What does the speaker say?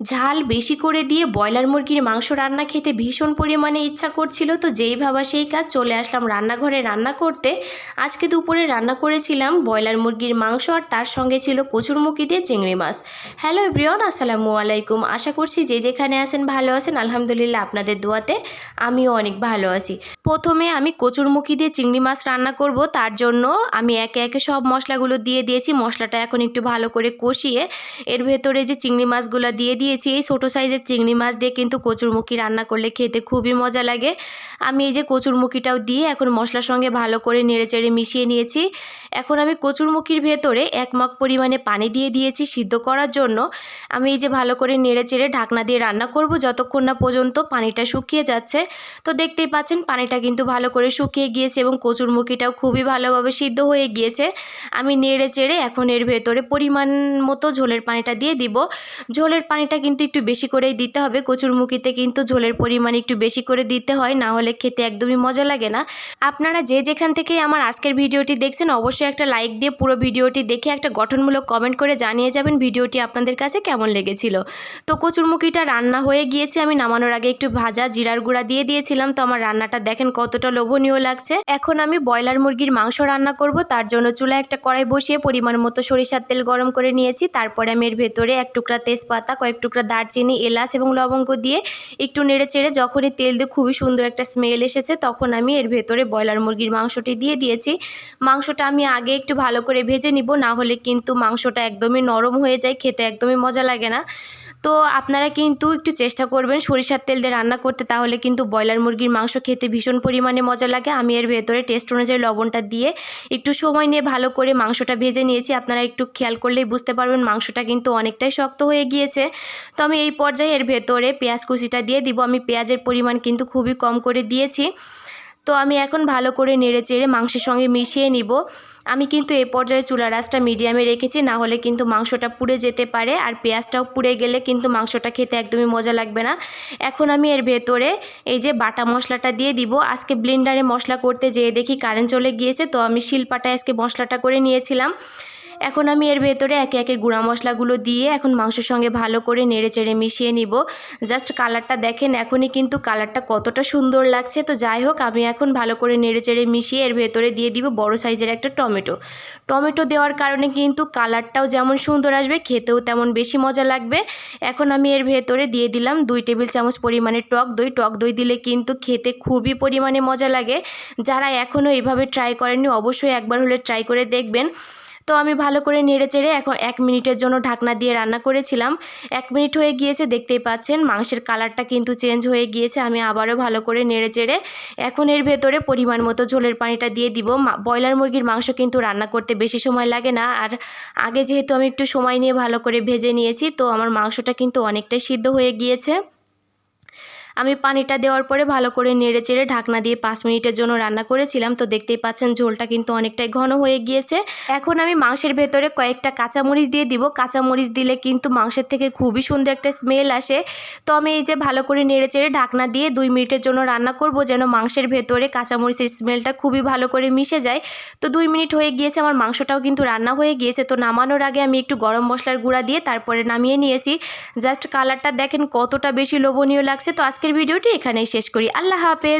ঝাল বেশি করে দিয়ে ব্রয়লার মুরগির মাংস রান্না খেতে ভীষণ পরিমাণে ইচ্ছা করছিল, তো যেই ভাবা সেই কাজ চলে আসলাম রান্নাঘরে রান্না করতে। আজকে দুপুরে রান্না করেছিলাম ব্রয়লার মুরগির মাংস আর তার সঙ্গে ছিল কচুরমুখি দিয়ে চিংড়ি মাছ। হ্যালো এভরিওয়ান, আসসালামু আলাইকুম। আশা করছি যে যেখানে আছেন ভালো আছেন, আলহামদুলিল্লাহ আপনাদের দোয়াতে আমিও অনেক ভালো আছি। প্রথমে আমি কচুরমুখি দিয়ে চিংড়ি মাছ রান্না করব, তার জন্য আমি একে একে সব মশলাগুলো দিয়ে দিয়েছি। মশলাটা এখন একটু ভালো করে কষিয়ে এর ভেতরে যে চিংড়ি মাছগুলো দিয়ে দিয়েছি। এই ছোটো সাইজের চিংড়ি মাছ দিয়ে কিন্তু কচুরমুখি রান্না করলে খেতে খুবই মজা লাগে। আমি এই যে কচুরমুখিটাও দিয়ে এখন মশলার সঙ্গে ভালো করে নেড়েচেড়ে মিশিয়ে নিয়েছি। এখন আমি কচুরমুখির ভেতরে এক মগ পরিমাণে পানি দিয়ে দিয়েছি সিদ্ধ করার জন্য। আমি এই যে ভালো করে নেড়েচেড়ে ঢাকনা দিয়ে রান্না করব যতক্ষণ না পর্যন্ত পানিটা শুকিয়ে যাচ্ছে। তো দেখতেই পাচ্ছেন পানিটা কিন্তু ভালো করে শুকিয়ে গিয়েছে এবং কচুরমুখিটাও খুবই ভালোভাবে সিদ্ধ হয়ে গিয়েছে। আমি নেড়ে চেড়ে এখন এর ভেতরে পরিমাণ মতো ঝোলের পানিটা দিয়ে দিব। ঝোলের পানিটা কিন্তু একটু বেশি করেই দিতে হবে। কচুরমুখিতে কিন্তু ঝোলের পরিমাণ একটু বেশি করে দিতে হয়, না হলে খেতে একদমই মজা লাগে না। আপনারা যে যেখান থেকে আমার আজকের ভিডিওটি দেখছেন, অবশ্যই একটা লাইক দিয়ে পুরো ভিডিওটি দেখে একটা গঠনমূলক কমেন্ট করে জানিয়ে যাবেন ভিডিওটি আপনাদের কাছে কেমন লেগেছিল। তো কচুরমুখিটা রান্না হয়ে গিয়েছে, আমি নামানোর আগে একটু ভাজা জিরার গুঁড়া দিয়ে দিয়েছিলাম। তো আমার রান্নাটা দেখেন কতটা লোভনীয় লাগছে। এখন আমি ব্রয়লার মুরগির মাংস রান্না করব, তার জন্য চুলায় একটা কড়াই বসিয়ে পরিমাণ মতো সরিষার তেল গরম করে নিয়েছি। তারপরে আমি এর ভেতরে এক টুকরা তেজপাতা, কয়েক টুকরা দারচিনি, এলাচ এবং লবঙ্গ দিয়ে একটু নেড়ে চেড়ে যখনই তেল দিয়ে খুবই সুন্দর একটা স্মেল এসেছে, তখন আমি এর ভেতরে ব্রয়লার মুরগির মাংসটি দিয়ে দিয়েছি। মাংসটা আমি আগে একটু ভালো করে ভেজে নিব, না হলে কিন্তু মাংসটা একদমই নরম হয়ে যায়, খেতে একদমই মজা লাগে না। তো আপনারা কিন্তু একটু চেষ্টা করবেন সরিষার তেল দিয়ে রান্না করতে, তাহলে কিন্তু ব্রয়লার মুরগির মাংস খেতে ভীষণ পরিমাণে মজা লাগে। আমি এর ভেতরে টেস্ট অনুযায়ী লবণটা দিয়ে একটু সময় নিয়ে ভালো করে মাংসটা ভেজে নিয়েছি। আপনারা একটু খেয়াল করলেই বুঝতে পারবেন মাংসটা কিন্তু অনেকটাই শক্ত হয়ে গিয়েছে। তো আমি এই পর্যায়ে এর ভেতরে পেঁয়াজ কুচিটা দিয়ে দিব। আমি পেঁয়াজের পরিমাণ কিন্তু খুবই কম করে দিয়েছি। তো আমি এখন ভালো করে নেড়ে চেড়ে মাংসের সঙ্গে মিশিয়ে নিব। আমি কিন্তু এ পর্যায়ে চুলা রাসটা মিডিয়ামে রেখেছি, না হলে কিন্তু মাংসটা পুড়ে যেতে পারে আর পেঁয়াজটাও পুড়ে গেলে কিন্তু মাংসটা খেতে একদমই মজা লাগবে না। এখন আমি এর ভেতরে এই যে বাটা মশলাটা দিয়ে দিব। আজকে ব্লেন্ডারে মশলা করতে যেয়ে দেখি কারেন্ট চলে গিয়েছে, তো আমি শিলপাটায় আজকে মশলাটা করে নিয়েছিলাম। এখন আমি এর ভেতরে একে একে গুঁড়া মশলাগুলো দিয়ে এখন মাংসের সঙ্গে ভালো করে নেড়ে চেড়ে মিশিয়ে নিব। জাস্ট কালারটা দেখেন, এখনই কিন্তু কালারটা কতটা সুন্দর লাগছে। তো যাই হোক, আমি এখন ভালো করে নেড়ে চেড়ে মিশিয়ে এর ভেতরে দিয়ে দিব বড় সাইজের একটা টমেটো। টমেটো দেওয়ার কারণে কিন্তু কালারটাও যেমন সুন্দর আসবে, খেতেও তেমন বেশি মজা লাগবে। এখন আমি এর ভেতরে দিয়ে দিলাম দুই টেবিল চামচ পরিমাণে টক দই। টক দই দিলে কিন্তু খেতে খুবই পরিমাণে মজা লাগে। যারা এখনও এভাবে ট্রাই করেননি, অবশ্যই একবার হলে ট্রাই করে দেখবেন। তো আমি ভালো করে নেড়ে চেড়ে এখন এক মিনিটের জন্য ঢাকনা দিয়ে রান্না করেছিলাম। এক মিনিট হয়ে গিয়েছে, দেখতেই পাচ্ছেন মাংসের কালারটা কিন্তু চেঞ্জ হয়ে গিয়েছে, আমি আবারও ভালো করে নেড়ে চেড়ে এখন এর ভেতরে পরিমাণ মতো ঝোলের পানিটা দিয়ে দিব। ব্রয়লার মুরগির মাংস কিন্তু রান্না করতে বেশি সময় লাগে না, আর আগে যেহেতু আমি একটু সময় নিয়ে ভালো করে ভেজে নিয়েছি, তো আমার মাংসটা কিন্তু অনেকটাই সিদ্ধ হয়ে গিয়েছে। আমি পানিটা দেওয়ার পরে ভালো করে নেড়ে চেড়ে ঢাকনা দিয়ে পাঁচ মিনিটের জন্য রান্না করেছিলাম। তো দেখতেই পাচ্ছেন ঝোলটা কিন্তু অনেকটাই ঘন হয়ে গিয়েছে। এখন আমি মাংসের ভেতরে কয়েকটা কাঁচামরিচ দিয়ে দিব। কাঁচামরিচ দিলে কিন্তু মাংসের থেকে খুবই সুন্দর একটা স্মেল আসে। তো আমি এই যে ভালো করে নেড়ে চেড়ে ঢাকনা দিয়ে দুই মিনিটের জন্য রান্না করব যেন মাংসের ভেতরে কাঁচামরিচের স্মেলটা খুবই ভালো করে মিশে যায়। তো দুই মিনিট হয়ে গিয়েছে, আমার মাংসটাও কিন্তু রান্না হয়ে গিয়েছে। তো নামানোর আগে আমি একটু গরম মশলার গুঁড়া দিয়ে তারপরে নামিয়ে নিয়েছি। জাস্ট কালারটা দেখেন কতটা বেশি লোভনীয় লাগছে। তো আজকের ভিডিওটি এখানেই শেষ করি। আল্লাহ হাফেজ।